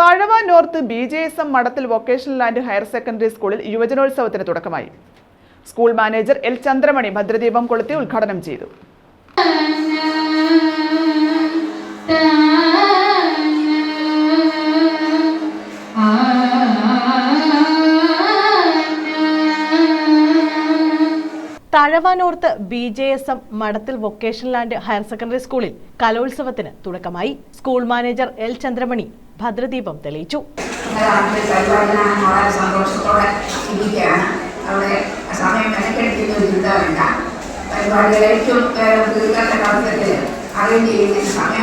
Thazhava north B J S M Madathil vocational and higher secondary സ്കൂളിൽ യുവജനോത്സവത്തിന് തുടക്കമായി. School manager L Chandramani ഭദ്രദീപം കൊളുത്തി ഉദ്ഘാടനം ചെയ്തു. Thazhava north B J S M Madathil vocational and higher secondary സ്കൂളിൽ കലോത്സവത്തിന് തുടക്കമായി. സ്കൂൾ മാനേജർ എൽ ചന്ദ്രമണി ഭദ്രദീപം തെളിയിച്ചു.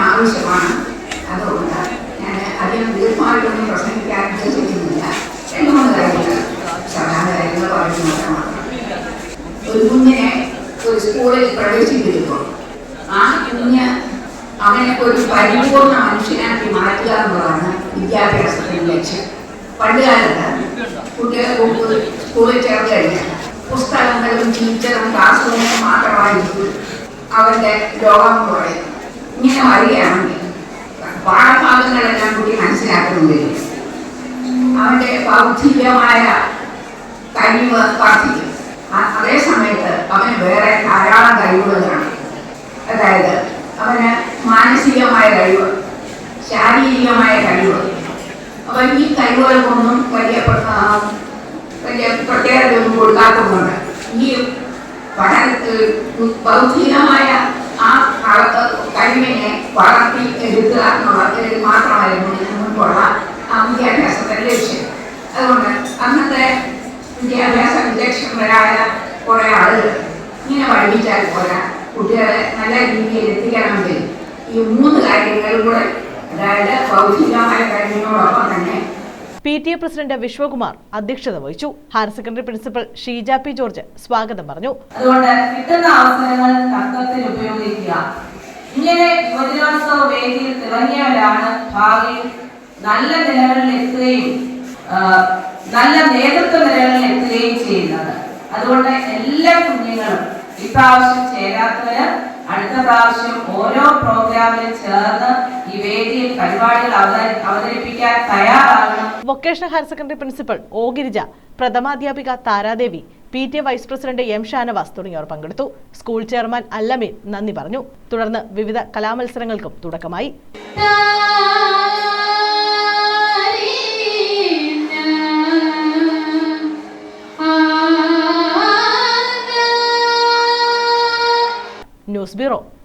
ആവശ്യമാണ്. അതുകൊണ്ട് ഞാൻ അധികം ദീർഘമായിട്ടൊന്നും പ്രസംഗിക്കാൻ ഉദ്ദേശിക്കുന്നില്ല ഒരു കുഞ്ഞിനെ ഒരു സ്കൂളിൽ പ്രവേശിപ്പിക്കുമ്പോൾ ആ കുഞ്ഞ് അവനെ ഒരു പരിപൂർണ മനുഷ്യനാക്കി മാറ്റുക എന്നുള്ളതാണ് വിദ്യാഭ്യാസത്തിന്റെ ലക്ഷ്യം. പണ്ട് കാലത്ത് കുട്ടികൾ സ്കൂളിൽ ചേർത്ത് കഴിഞ്ഞാൽ പുസ്തകങ്ങളും ടീച്ചറും ക്ലാസ് റൂമും മാത്രമായിരിക്കും അവരുടെ ലോകം കുറയും. ഇങ്ങനെ വരികയാണെങ്കിൽ പാഠഭാഗങ്ങളെല്ലാം കൂടി മനസ്സിലാക്കുന്നുണ്ടെങ്കിൽ അവന്റെ ബൗദ്ധികമായ കഴിവ് വർദ്ധിക്കും. അതേസമയം വേറെ ധാരാളം കഴിവുകളാണ്. അതായത് അവന് മാനസികമായ കഴിവ് ശാരീരികമായ കഴിവ്. അപ്പൊ ഈ കഴിവുകൾക്കൊന്നും വലിയ വലിയ പ്രത്യേകതയൊന്നും കൊടുക്കാത്തതുകൊണ്ട് ഈ പഠനത്തിൽ ബൗദ്ധികമായ ആ കഴിവിനെ വളർത്തി എടുക്കുക എന്നുള്ളതിൽ മാത്രമായിരുന്നു മുൻപുള്ള ആ വിദ്യാഭ്യാസത്തിന്റെ ലക്ഷ്യം. അതുകൊണ്ട് അന്നത്തെ വിദ്യാഭ്യാസ വിദഗ്ധരായ കുറെ ആളുകൾ ഇങ്ങനെ പഠിപ്പിച്ചാൽ പോരാ. കുട്ടികളെ നല്ല രീതിയിൽ എത്തിക്കണമെങ്കിൽ ഈ മൂന്ന് കാര്യങ്ങളും കൂടെ അതായത് ഭൗതികമായ കാര്യങ്ങളോടൊപ്പം തന്നെ P T A president Vishwakumar അധ്യക്ഷത വഹിച്ചു. Higher secondary principal Sheeja P George സ്വാഗതം പറഞ്ഞു. അതുകൊണ്ട് കിട്ടുന്ന അവസരങ്ങൾ തത്വത്തിൽ ഉപയോഗിക്കുക. ഇങ്ങനെ യുവജനോത്സവ വേദിയിൽ തിളങ്ങിയവരാണ് ഭാവിയിൽ നല്ല നിലകളിൽ എത്തുകയും നല്ല നേതൃത്വ നിലകളിൽ എത്തുകയും ചെയ്യുന്നത്. അതുകൊണ്ട് എല്ലാ കുഞ്ഞുങ്ങളും ഇപ്രാവശ്യം ചേരാത്തവര് അടുത്ത പ്രാവശ്യം ഓരോ പ്രോഗ്രാമിലും ചേർന്ന് ഈ വേദിയിൽ പരിപാടികൾ അവതരി- അവതരിപ്പിക്കാൻ തയ്യാറാകണം. Vocational higher secondary principal O Girija പ്രഥമാധ്യാപിക Taradevi P T A vice president M Shanavas തുടങ്ങിയവർ പങ്കെടുത്തു. സ്കൂൾ ചെയർമാൻ അല്ലമീൻ നന്ദി പറഞ്ഞു. തുടർന്ന് വിവിധ കലാമത്സരങ്ങൾക്കും തുടക്കമായി. تصبروا